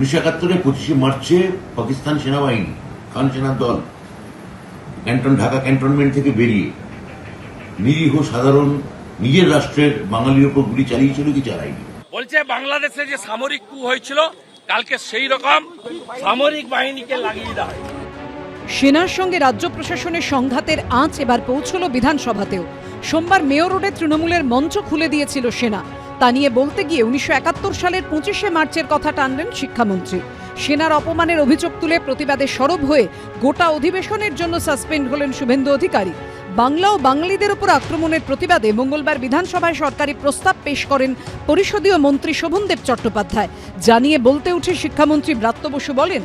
উনিশশো একাত্তরে পঁচিশে মার্চে পাকিস্তান সেনাবাহিনী খান সেনার দল ক্যান্টন ঢাকা ক্যান্টনমেন্ট থেকে বেরিয়ে নিরীহ সাধারণ নিজের রাষ্ট্রের বাঙালির ওপর গুলি চালিয়েছিল কি চালায়নি। বলছে বাংলাদেশে যে সামরিক কু হয়েছিল কালকে সেই রকম সামরিক বাহিনীকে লাগিয়ে দেওয়া সেনার সঙ্গে রাজ্য প্রশাসনের সংঘাতের আঁচ এবার পৌঁছল বিধানসভাতেও। সোমবার মেয়র রোডে তৃণমূলের মঞ্চ খুলে দিয়েছিল সেনা। তা নিয়ে বলতে গিয়ে উনিশশো একাত্তর সালের পঁচিশে মার্চের কথা টানলেন শিক্ষামন্ত্রী। সেনার অপমানের অভিযোগ তুলে প্রতিবাদে সরব হয়ে গোটা অধিবেশনের জন্য সাসপেন্ড হলেন শুভেন্দু অধিকারী। বাংলা ও বাঙালিদের ওপর আক্রমণের প্রতিবাদে মঙ্গলবার বিধানসভায় সরকারি প্রস্তাব পেশ করেন পরিষদীয় মন্ত্রী শোভনদেব চট্টোপাধ্যায়। জানিয়ে বলতে উঠে শিক্ষামন্ত্রী ব্রাত্য বসু বলেন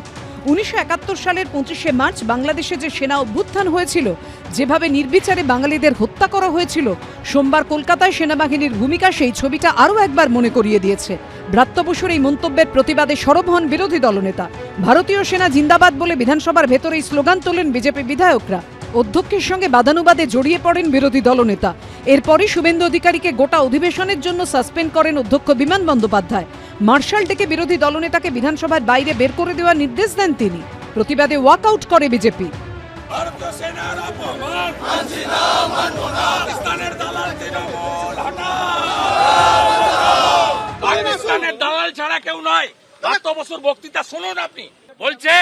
উনিশশো একাত্তর সালের পঁচিশে মার্চ বাংলাদেশে যে সেনা অভ্যুত্থান হয়েছিল, যেভাবে নির্বিচারে বাঙালিদের হত্যা করা হয়েছিল, সোমবার কলকাতায় সেনাবাহিনীর ভূমিকা সেই ছবিটা আরও একবার মনে করিয়ে দিয়েছে। ভ্রাত্যবসুর এই মন্তব্যের প্রতিবাদে সরব হন বিরোধী দলনেতা। ভারতীয় সেনা জিন্দাবাদ বলে বিধানসভার ভেতরেই স্লোগান তোলেন বিজেপি বিধায়করা। অধ্যক্ষের সঙ্গে বাদানুবাদে জড়িয়ে পড়েন বিরোধী দলনেতা। এরপরই শুভেন্দু অধিকারীকে গোটা অধিবেশনের জন্য সাসপেন্ড করেন অধ্যক্ষ বিমান বন্দ্যোপাধ্যায়। মার্শাল ডেকে বিরোধী দলনেতাকে বিধানসভার বাইরে বের করে দেওয়ার নির্দেশ দেন তিনি। প্রতিবাদে ওয়াকআউট করে বিজেপি। ছাড়া কেউ নয়। বছর বক্তৃতা শুনুন আপনি। বলছে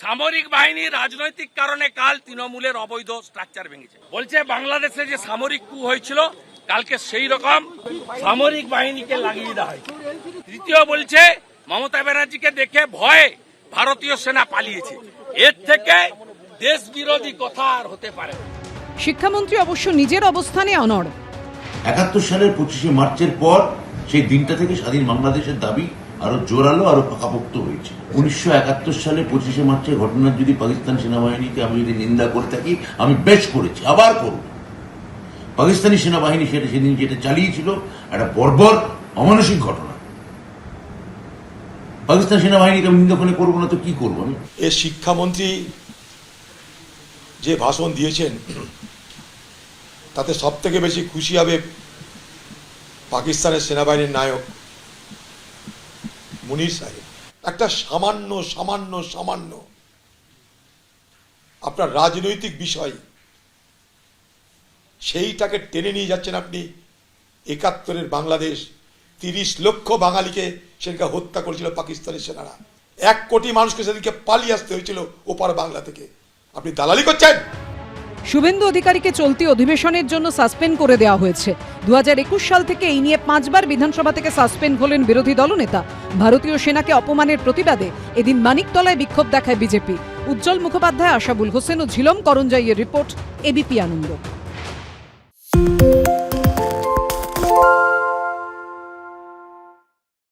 সামরিক বাহিনী রাজনৈতিক কারণে কাল তৃণমূলের অবৈধ স্ট্রাকচার ভেঙেছে। বলছে বাংলাদেশে যে সামরিক কু হয়েছিল কালকে সেই রকম সামরিক বাহিনীকে লাগিয়ে দেওয়া হয়েছে। তৃতীয় বলছে মমতা ব্যানার্জিকে দেখে ভয়ে ভারতীয় সেনা পালিয়েছে। এর থেকে দেশ বিরোধী কথা আর হতে পারে শিক্ষামন্ত্রী অবশ্য নিজের অবস্থানে অনড়। একাত্তর সালের পঁচিশে মার্চের পর সেই দিনটা থেকে স্বাধীন বাংলাদেশের দাবি আরও জোরালো, আরও পাকাপোক্ত হয়েছে। উনিশশো একাত্তর সালে পঁচিশে মার্চের ঘটনার যদি পাকিস্তান সেনাবাহিনীকে আমি যদি নিন্দা করে থাকি, আমি বেশ করেছি, আবার করব। পাকিস্তানি সেনাবাহিনী সেটা সেদিন যেটা চালিয়েছিল, একটা বর্বর অমানসিক ঘটনা। পাকিস্তান সেনাবাহিনীকে আমি নিন্দা করে করব না তো কি করব আমি? এ শিক্ষামন্ত্রী যে ভাষণ দিয়েছেন, তাতে সব থেকে বেশি খুশি হবে পাকিস্তানের সেনাবাহিনীর নায়ক মুনির সাহেব, একটা সামান্য সামান্য সামান্য আপনার রাজনৈতিক বিষয়, সেইটাকে টেনে নিয়ে যাচ্ছেন আপনি একাত্তরের বাংলাদেশ, তিরিশ লক্ষ বাঙালিকে সেদিনকে হত্যা করেছিল পাকিস্তানের সেনারা। এক কোটি মানুষকে সেদিনকে পালিয়ে আসতে হয়েছিল ওপার বাংলা থেকে। আপনি দালালি করছেন? শুভেন্দু অধিকারীকে চলতি অধিবেশনের জন্য সাসপেন্ড করে দেওয়া হয়েছে। দু হাজার একুশ সাল থেকে এই নিয়ে পাঁচবার বিধানসভা থেকে সাসপেন্ড হলেন বিরোধী দলনেতা। ভারতীয় সেনাকে অপমানের প্রতিবাদে এদিন মানিকতলায় বিক্ষোভ দেখায় বিজেপি। উজ্জ্বল মুখোপাধ্যায়, আশাবুল হোসেন ও ঝিলম করঞ্জাইয়ের রিপোর্ট এবিপি আনন্দ।